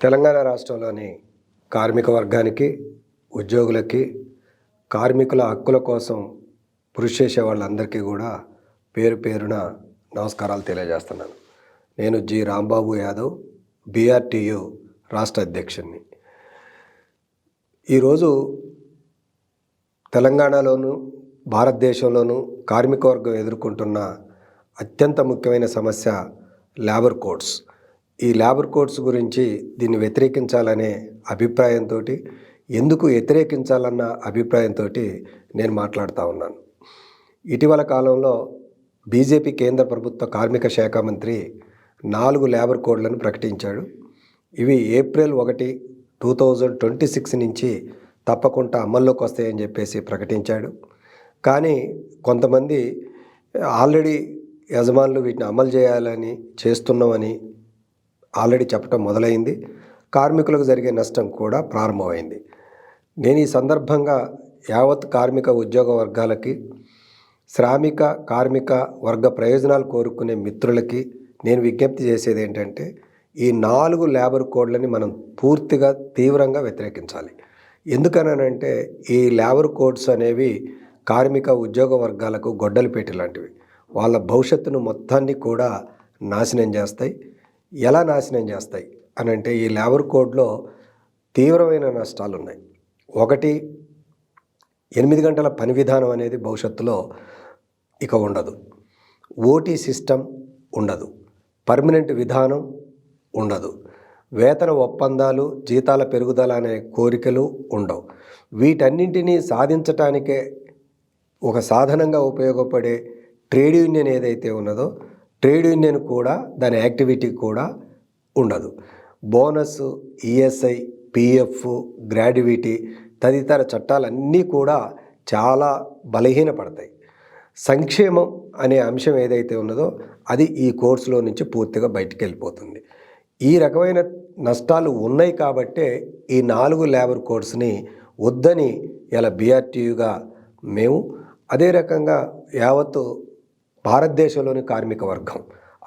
తెలంగాణ రాష్ట్రంలోని కార్మిక వర్గానికి ఉద్యోగులకి కార్మికుల హక్కుల కోసం కృషి చేసే వాళ్ళందరికీ కూడా పేరు పేరున నమస్కారాలు తెలియజేస్తున్నాను. నేను జి. రాంబాబు యాదవ్ బీఆర్టీయు రాష్ట్ర అధ్యక్షుడిని ఈరోజు తెలంగాణలోను భారతదేశంలోనూ కార్మిక వర్గం ఎదుర్కొంటున్న అత్యంత ముఖ్యమైన సమస్య లేబర్ కోడ్స్. ఈ లేబర్ కోడ్స్ గురించి దీన్ని వ్యతిరేకించాలనే అభిప్రాయంతో ఎందుకు వ్యతిరేకించాలన్న అభిప్రాయంతో నేను మాట్లాడుతూ ఉన్నాను. ఇటీవల కాలంలో బీజేపీ కేంద్ర ప్రభుత్వ కార్మిక శాఖ మంత్రి నాలుగు లేబర్ కోడ్లను ప్రకటించాడు. ఇవి ఏప్రిల్ ఒకటి టూ థౌజండ్ ట్వంటీ సిక్స్ నుంచి తప్పకుండా అమల్లోకి వస్తాయని చెప్పేసి ప్రకటించాడు. కానీ కొంతమంది ఆల్రెడీ యజమానులు వీటిని అమలు చేయాలని చేస్తున్నామని ఆల్రెడీ చెప్పడం మొదలైంది. కార్మికులకు జరిగే నష్టం కూడా ప్రారంభమైంది. నేను ఈ సందర్భంగా యావత్ కార్మిక ఉద్యోగ వర్గాలకి శ్రామిక కార్మిక వర్గ ప్రయోజనాలు కోరుకునే మిత్రులకి నేను విజ్ఞప్తి చేసేది ఏంటంటే ఈ నాలుగు లేబర్ కోడ్లని మనం పూర్తిగా తీవ్రంగా వ్యతిరేకించాలి. ఎందుకనంటే ఈ లేబర్ కోడ్స్ అనేవి కార్మిక ఉద్యోగ వర్గాలకు గొడ్డలు పెట్టి లాంటివి. వాళ్ళ భవిష్యత్తును మొత్తాన్ని కూడా నాశనం చేస్తాయి. ఎలా నాశనం చేస్తాయి అని అంటే ఈ లేబర్ కోడ్లో తీవ్రమైన నష్టాలు ఉన్నాయి ఒకటి ఎనిమిది గంటల పని విధానం అనేది భవిష్యత్తులో ఇక ఉండదు. ఓటీ సిస్టమ్ ఉండదు. పర్మనెంట్ విధానం ఉండదు. వేతన ఒప్పందాలు జీతాల పెరుగుదల అనే కోరికలు ఉండవు. వీటన్నింటినీ సాధించటానికే ఒక సాధనంగా ఉపయోగపడే ట్రేడ్ యూనియన్ ఏదైతే ఉన్నదో ట్రేడ్ యూనియన్ కూడా దాని యాక్టివిటీ కూడా ఉండదు. బోనస్ ఈఎస్ఐ పిఎఫ్ గ్రాడ్యుయిటీ తదితర చట్టాలన్నీ కూడా చాలా బలహీనపడతాయి. సంక్షేమం అనే అంశం ఏదైతే ఉన్నదో అది ఈ కోర్సులో నుంచి పూర్తిగా బయటికి వెళ్ళిపోతుంది ఈ రకమైన నష్టాలు ఉన్నాయి కాబట్టే ఈ నాలుగు లేబర్ కోడ్స్ని వద్దని ఇలా బీఆర్టీయుగా మేము అదే రకంగా యావత్తు భారతదేశంలోని కార్మిక వర్గం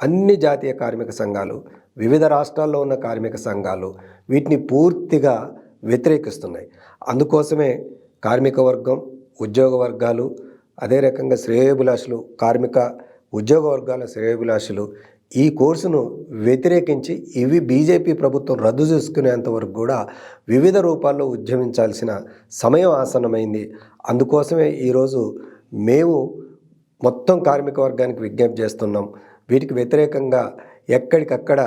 అన్ని జాతీయ కార్మిక సంఘాలు వివిధ రాష్ట్రాల్లో ఉన్న కార్మిక సంఘాలు వీటిని పూర్తిగా వ్యతిరేకిస్తున్నాయి. అందుకోసమే కార్మిక వర్గం ఉద్యోగ వర్గాలు అదే రకంగా శ్రేయోభిలాషులు కార్మిక ఉద్యోగ వర్గాల శ్రేయోభిలాషులు ఈ కోర్సును వ్యతిరేకించి ఇవి బీజేపీ ప్రభుత్వం రద్దు చేసుకునేంత వరకు కూడా వివిధ రూపాల్లో ఉద్యమించాల్సిన సమయం ఆసన్నమైంది. అందుకోసమే ఈరోజు మేము మొత్తం కార్మిక వర్గానికి విజ్ఞప్తి చేస్తున్నాం. వీటికి వ్యతిరేకంగా ఎక్కడికక్కడ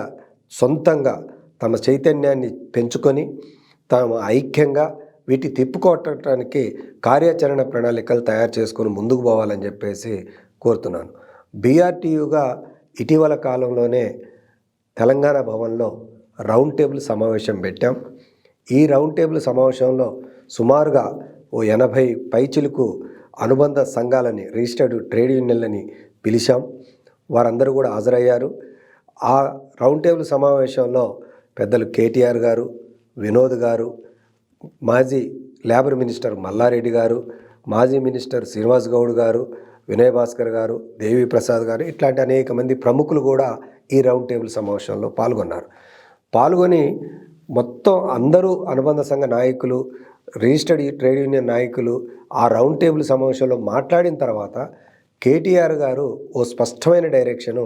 సొంతంగా తమ చైతన్యాన్ని పెంచుకొని తాము ఐక్యంగా వీటి తిప్పుకొట్టడానికి కార్యాచరణ ప్రణాళికలు తయారు చేసుకొని ముందుకు పోవాలని చెప్పేసి కోరుతున్నాను. బీఆర్టీయుగా ఇటీవల కాలంలోనే తెలంగాణ భవన్లో రౌండ్ టేబుల్ సమావేశం పెట్టాం. ఈ రౌండ్ టేబుల్ సమావేశంలో సుమారుగా ఓ ఎనభై పైచిలకు అనుబంధ సంఘాలని రిజిస్టర్డ్ ట్రేడ్ యూనియన్లని పిలిచాం. వారందరూ కూడా హాజరయ్యారు. ఆ రౌండ్ టేబుల్ సమావేశంలో పెద్దలు కేటీఆర్ గారు వినోద్ గారు మాజీ లేబర్ మినిస్టర్ మల్లారెడ్డి గారు మాజీ మినిస్టర్ శ్రీనివాస్ గౌడ్ గారు వినయ్ భాస్కర్ గారు దేవి ప్రసాద్ గారు ఇట్లాంటి అనేక మంది ప్రముఖులు కూడా ఈ రౌండ్ టేబుల్ సమావేశంలో పాల్గొన్నారు. పాల్గొని మొత్తం అందరూ అనుబంధ సంఘ నాయకులు రిజిస్టర్డ్ ట్రేడ్ యూనియన్ నాయకులు ఆ రౌండ్ టేబుల్ సమావేశంలో మాట్లాడిన తర్వాత కేటీఆర్ గారు ఓ స్పష్టమైన డైరెక్షను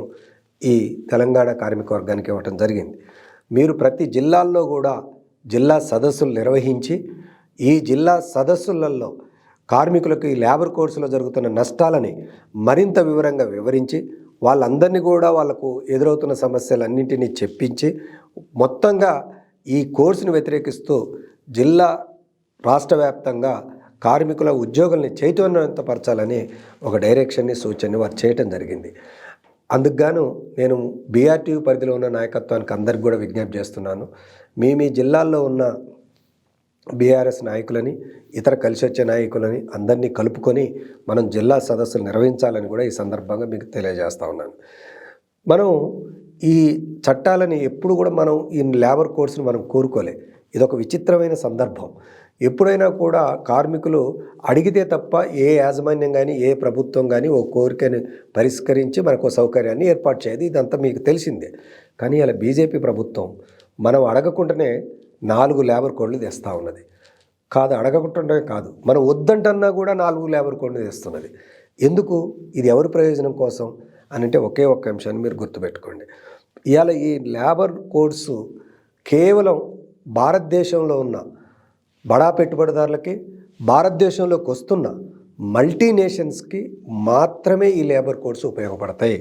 ఈ తెలంగాణ కార్మిక వర్గానికి ఇవ్వటం జరిగింది. మీరు ప్రతి జిల్లాల్లో కూడా జిల్లా సదస్సులు నిర్వహించి ఈ జిల్లా సదస్సులలో కార్మికులకు ఈ లేబర్ కోర్సులో జరుగుతున్న నష్టాలని మరింత వివరంగా వివరించి వాళ్ళందరినీ కూడా వాళ్ళకు ఎదురవుతున్న సమస్యలన్నింటినీ చెప్పించి మొత్తంగా ఈ కోర్సును వ్యతిరేకిస్తూ జిల్లా రాష్ట్ర వ్యాప్తంగా కార్మికుల ఉద్యోగుల్ని చైతన్యవంతపరచాలని ఒక డైరెక్షన్ని సూచనని వారు చేయటం జరిగింది. అందుకుగాను నేను బీఆర్టీయూ పరిధిలో ఉన్న నాయకత్వానికి అందరికి కూడా విజ్ఞప్తి చేస్తున్నాను. మీ మీ జిల్లాల్లో ఉన్న బీఆర్ఎస్ నాయకులని ఇతర కలిసి వచ్చే నాయకులని అందరినీ కలుపుకొని మనం జిల్లా సదస్సులు నిర్వహించాలని కూడా ఈ సందర్భంగా మీకు తెలియజేస్తా ఉన్నాను. మనం ఈ చట్టాలని ఎప్పుడు కూడా మనం ఈ లేబర్ కోడ్స్ని మనం కోరుకోలే. ఇదొక విచిత్రమైన సందర్భం. ఎప్పుడైనా కూడా కార్మికులు అడిగితే తప్ప ఏ యాజమాన్యం కానీ ఏ ప్రభుత్వం కానీ ఓ కోరికని పరిష్కరించి మనకు ఓ సౌకర్యాన్ని ఏర్పాటు చేయదు. ఇదంతా మీకు తెలిసిందే. కానీ ఇలా బీజేపీ ప్రభుత్వం మనం అడగకుండానే నాలుగు లేబర్ కోడ్లు తెస్తూ ఉన్నది. కాదు అడగకుండానే కాదు మనం వద్దంటన్నా కూడా నాలుగు లేబర్ కోడ్లు తెస్తున్నది. ఎందుకు? ఇది ఎవరి ప్రయోజనం కోసం? అని అంటే ఒకే ఒక్క అంశాన్ని మీరు గుర్తుపెట్టుకోండి. ఇవాళ ఈ లేబర్ కోడ్స్ కేవలం భారతదేశంలో ఉన్న బడా పెట్టుబడిదారులకి భారతదేశంలోకి వస్తున్న మల్టీనేషన్స్కి మాత్రమే ఈ లేబర్ కోడ్స్ ఉపయోగపడతాయి.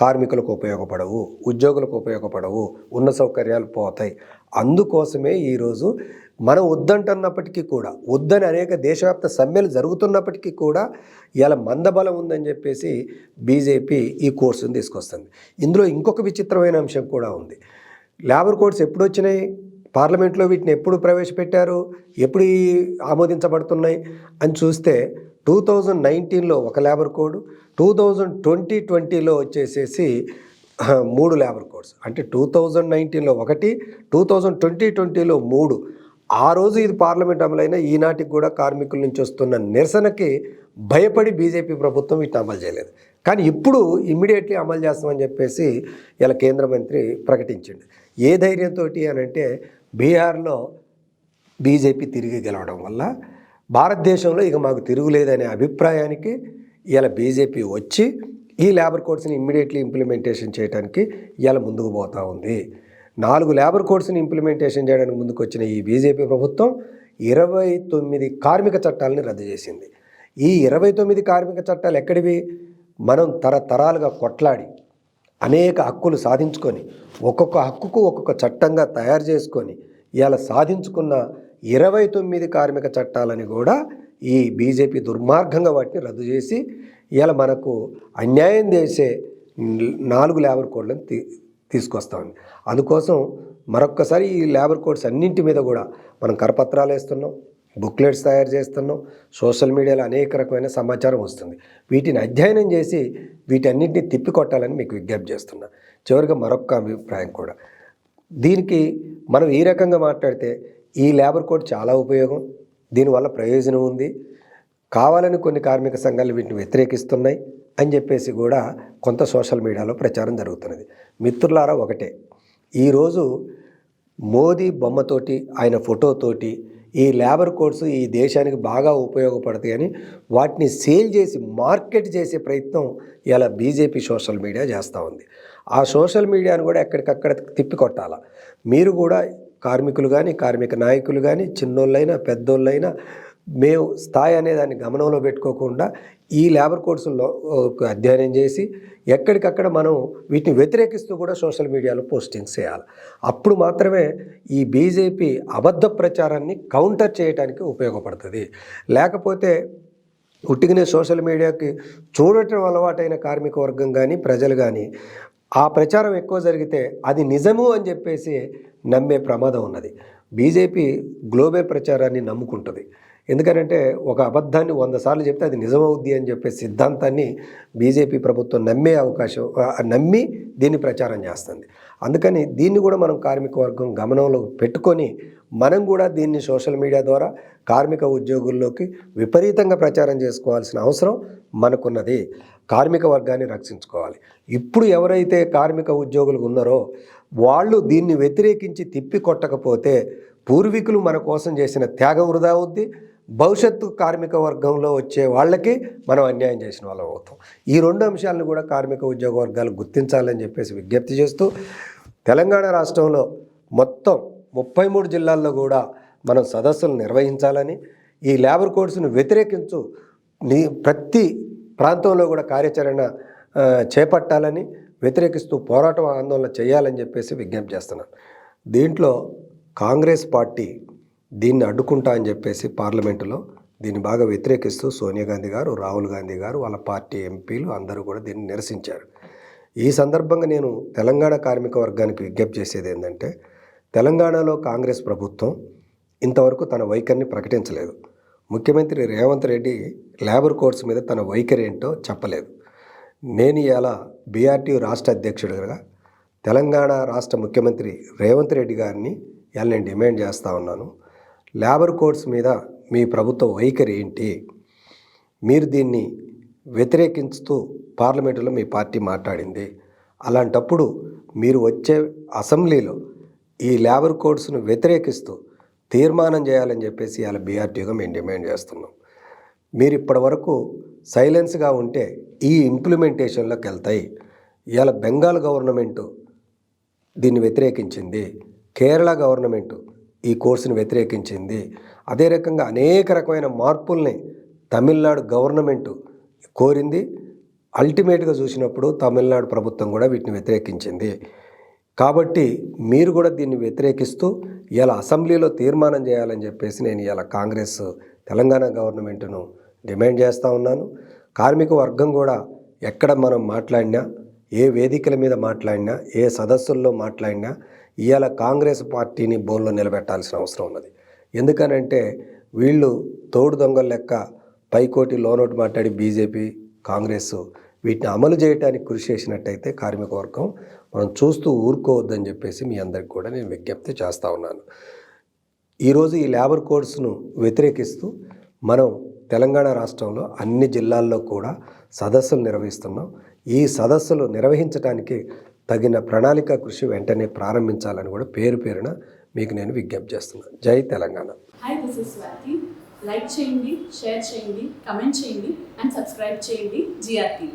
కార్మికులకు ఉపయోగపడవు ఉద్యోగులకు ఉపయోగపడవు ఉన్న సౌకర్యాలు పోతాయి. అందుకోసమే ఈరోజు మనం వద్దంటున్నప్పటికీ కూడా వద్దని అనేక దేశవ్యాప్త సమ్మెలు జరుగుతున్నప్పటికీ కూడా ఇలా మందబలం ఉందని చెప్పేసి బీజేపీ ఈ కోర్సును తీసుకొస్తుంది. ఇందులో ఇంకొక విచిత్రమైన అంశం కూడా ఉంది. లేబర్ కోడ్స్ ఎప్పుడు వచ్చినాయి పార్లమెంట్లో వీటిని ఎప్పుడు ప్రవేశపెట్టారు? ఎప్పుడు ఆమోదించబడుతున్నాయి? అని చూస్తే టూ థౌజండ్ నైన్టీన్లో ఒక labour code two thousand twenty ట్వంటీలో వచ్చేసేసి మూడు లేబర్ కోడ్స్. అంటే టూ థౌజండ్ నైన్టీన్లో ఒకటి టూ థౌజండ్ ట్వంటీ ట్వంటీలో మూడు. ఆ రోజు ఇది పార్లమెంట్ అమలైన ఈనాటికి కూడా కార్మికుల నుంచి వస్తున్న నిరసనకి భయపడి బీజేపీ ప్రభుత్వం వీటిని అమలు చేయలేదు. కానీ ఇప్పుడు ఇమ్మీడియట్లీ అమలు చేస్తామని చెప్పేసి ఇలా కేంద్ర మంత్రి ప్రకటించిండు. ఏ ధైర్యంతో అని అంటే బీహార్లో బీజేపీ తిరిగి గెలవడం వల్ల భారతదేశంలో ఇక మాకు తిరుగులేదనే అభిప్రాయానికి ఇలా బీజేపీ వచ్చి ఈ లేబర్ కోడ్స్ని ఇమ్మీడియట్లీ ఇంప్లిమెంటేషన్ చేయడానికి ఇలా ముందుకు పోతా ఉంది. నాలుగు లేబర్ కోడ్స్ని ఇంప్లిమెంటేషన్ చేయడానికి ముందుకు వచ్చిన ఈ బీజేపీ ప్రభుత్వం ఇరవై తొమ్మిది కార్మిక చట్టాలని రద్దు చేసింది. ఈ ఇరవై తొమ్మిది కార్మిక చట్టాలు ఎక్కడివి? మనం తరతరాలుగా కొట్లాడి అనేక హక్కులు సాధించుకొని ఒక్కొక్క హక్కుకు ఒక్కొక్క చట్టంగా తయారు చేసుకొని ఇలా సాధించుకున్న ఇరవై తొమ్మిది కార్మిక చట్టాలని కూడా ఈ బీజేపీ దుర్మార్గంగా వాటిని రద్దు చేసి ఇలా మనకు అన్యాయం చేసే నాలుగు లేబర్ కోడ్లను తీ తీసుకొస్తామండి. అందుకోసం మరొక్కసారి ఈ లేబర్ కోడ్స్ అన్నింటి మీద కూడా మనం కరపత్రాలు వేస్తున్నాం బుక్లెట్స్ తయారు చేస్తున్నాం. సోషల్ మీడియాలో అనేక రకమైన సమాచారం వస్తుంది. వీటిని అధ్యయనం చేసి వీటన్నింటినీ తిప్పికొట్టాలని మీకు విజ్ఞప్తి చేస్తున్నా. చివరిగా మరొక అభిప్రాయం కూడా. దీనికి మనం ఈ రకంగా మాట్లాడితే ఈ లేబర్ కోడ్ చాలా ఉపయోగం. దీనివల్ల ప్రయోజనం ఉంది. కావాలని కొన్ని కార్మిక సంఘాలు వీటిని వ్యతిరేకిస్తున్నాయి అని చెప్పేసి కూడా కొంత సోషల్ మీడియాలో ప్రచారం జరుగుతున్నది. మిత్రులారా ఒకటే. ఈరోజు మోదీ బొమ్మతోటి ఆయన ఫోటోతోటి ఈ లేబర్ కోడ్స్ ఈ దేశానికి బాగా ఉపయోగపడతాయని వాటిని సేల్ చేసి మార్కెట్ చేసే ప్రయత్నం ఇలా బీజేపీ సోషల్ మీడియా చేస్తూ ఉంది. ఆ సోషల్ మీడియాను కూడా ఎక్కడికక్కడ తిప్పికొట్టాల మీరు కూడా కార్మికులు కానీ కార్మిక నాయకులు కానీ చిన్నోళ్ళైనా పెద్దోళ్ళైనా మేము స్థాయి అనే దాన్ని గమనంలో పెట్టుకోకుండా ఈ లేబర్ కోడ్స్లో అధ్యయనం చేసి ఎక్కడికక్కడ మనం వీటిని వ్యతిరేకిస్తూ కూడా సోషల్ మీడియాలో పోస్టింగ్స్ చేయాలి. అప్పుడు మాత్రమే ఈ బీజేపీ అబద్ధ ప్రచారాన్ని కౌంటర్ చేయడానికి ఉపయోగపడుతుంది. లేకపోతే ఉట్టిగానే సోషల్ మీడియాకి చూడటం అలవాటైన కార్మిక వర్గం కానీ ప్రజలు కానీ ఆ ప్రచారం ఎక్కువ జరిగితే అది నిజము అని చెప్పేసి నమ్మే ప్రమాదం ఉన్నది. బీజేపీ గ్లోబల్ ప్రచారాన్ని నమ్ముకుంటుంది. ఎందుకంటే ఒక అబద్ధాన్ని వంద సార్లు చెప్తే అది నిజమవుద్ది అని చెప్పే సిద్ధాంతాన్ని బీజేపీ ప్రభుత్వం నమ్మే అవకాశం నమ్మి దీన్ని ప్రచారం చేస్తుంది. అందుకని దీన్ని కూడా మనం కార్మిక వర్గం గమనంలో పెట్టుకొని మనం కూడా దీన్ని సోషల్ మీడియా ద్వారా కార్మిక ఉద్యోగుల్లోకి విపరీతంగా ప్రచారం చేసుకోవాల్సిన అవసరం మనకున్నది. కార్మిక వర్గాన్ని రక్షించుకోవాలి. ఇప్పుడు ఎవరైతే కార్మిక ఉద్యోగులు ఉన్నారో వాళ్ళు దీన్ని వ్యతిరేకించి తిప్పి కొట్టకపోతే పూర్వీకులు మన కోసం చేసిన త్యాగం వృధా అవుద్ది. భవిష్యత్తు కార్మిక వర్గంలో వచ్చే వాళ్ళకి మనం అన్యాయం చేసిన వాళ్ళం అవుతాం. ఈ రెండు అంశాలను కూడా కార్మిక ఉద్యోగ వర్గాలు గుర్తించాలని చెప్పేసి విజ్ఞప్తి చేస్తూ తెలంగాణ రాష్ట్రంలో మొత్తం ముప్పై మూడు జిల్లాల్లో కూడా మనం సదస్సులు నిర్వహించాలని ఈ లేబర్ కోడ్స్ను వ్యతిరేకించు నీ ప్రతి ప్రాంతంలో కూడా కార్యాచరణ చేపట్టాలని వ్యతిరేకిస్తూ పోరాటం ఆందోళన చేయాలని చెప్పేసి విజ్ఞప్తి చేస్తున్నాను. దీంట్లో కాంగ్రెస్ పార్టీ దీన్ని అడ్డుకుంటా అని చెప్పేసి పార్లమెంటులో దీన్ని బాగా వ్యతిరేకిస్తూ సోనియా గాంధీ గారు రాహుల్ గాంధీ గారు వాళ్ళ పార్టీ ఎంపీలు అందరూ కూడా దీన్ని నిరసించారు. ఈ సందర్భంగా నేను తెలంగాణ కార్మిక వర్గానికి విజ్ఞప్తి చేసేది ఏంటంటే తెలంగాణలో కాంగ్రెస్ ప్రభుత్వం ఇంతవరకు తన వైఖరిని ప్రకటించలేదు. ముఖ్యమంత్రి రేవంత్ రెడ్డి లేబర్ కోర్స్ మీద తన వైఖరి ఏంటో చెప్పలేదు. నేను ఇలా బీఆర్టీ రాష్ట్ర అధ్యక్షుడిగా తెలంగాణ రాష్ట్ర ముఖ్యమంత్రి రేవంత్ రెడ్డి గారిని ఇలా నేను డిమాండ్ చేస్తూ ఉన్నాను. లేబర్ కోడ్స్ మీద మీ ప్రభుత్వ వైఖరి ఏంటి? మీరు దీన్ని వ్యతిరేకించుతూ పార్లమెంటులో మీ పార్టీ మాట్లాడింది. అలాంటప్పుడు మీరు వచ్చే అసెంబ్లీలో ఈ లేబర్ కోడ్స్ను వ్యతిరేకిస్తూ తీర్మానం చేయాలని చెప్పేసి ఇవాళ బీఆర్టీగా మేము డిమాండ్ చేస్తున్నాం. మీరు ఇప్పటి వరకు సైలెన్స్గా ఉంటే ఈ ఇంప్లిమెంటేషన్లోకి వెళ్తాయి. ఇవాళ బెంగాల్ గవర్నమెంటు దీన్ని వ్యతిరేకించింది. కేరళ గవర్నమెంటు ఈ కోర్సును వ్యతిరేకించింది. అదే రకంగా అనేక రకమైన మార్పుల్ని తమిళనాడు గవర్నమెంట్ కోరింది. అల్టిమేట్గా చూసినప్పుడు తమిళనాడు ప్రభుత్వం కూడా వీటిని వ్యతిరేకించింది. కాబట్టి మీరు కూడా దీన్ని వ్యతిరేకిస్తూ ఇలా అసెంబ్లీలో తీర్మానం చేయాలని చెప్పేసి నేను ఇలా కాంగ్రెస్ తెలంగాణ గవర్నమెంట్ను డిమాండ్ చేస్తూ ఉన్నాను. కార్మిక వర్గం కూడా ఎక్కడ మనం మాట్లాడినా ఏ వేదికల మీద మాట్లాడినా ఏ సదస్సుల్లో మాట్లాడినా ఇవాళ కాంగ్రెస్ పార్టీని బోన్లో నిలబెట్టాల్సిన అవసరం ఉన్నది. ఎందుకనంటే వీళ్ళు తోడు దొంగల లెక్క పైకోటి లోనోటి మాట్లాడి బీజేపీ కాంగ్రెస్ వీటిని అమలు చేయడానికి కృషి చేసినట్టయితే కార్మిక వర్గం మనం చూస్తూ ఊరుకోవద్దని చెప్పేసి మీ అందరికి కూడా నేను విజ్ఞప్తి చేస్తూ ఉన్నాను. ఈరోజు ఈ లేబర్ కోడ్స్ను వ్యతిరేకిస్తూ మనం తెలంగాణ రాష్ట్రంలో అన్ని జిల్లాల్లో కూడా సదస్సులు నిర్వహిస్తున్నాం. ఈ సదస్సులు నిర్వహించడానికి తగిన ప్రణాళిక కృషి వెంటనే ప్రారంభించాలని కూడా పేరు పేరున మీకు నేను విజ్ఞప్తి చేస్తున్నాను జై Telangana. Hi this is Swathi like చేయండి షేర్ చేయండి కమెంట్ చేయండి అండ్ సబ్స్క్రైబ్ చేయండి. జిఆర్టీవీ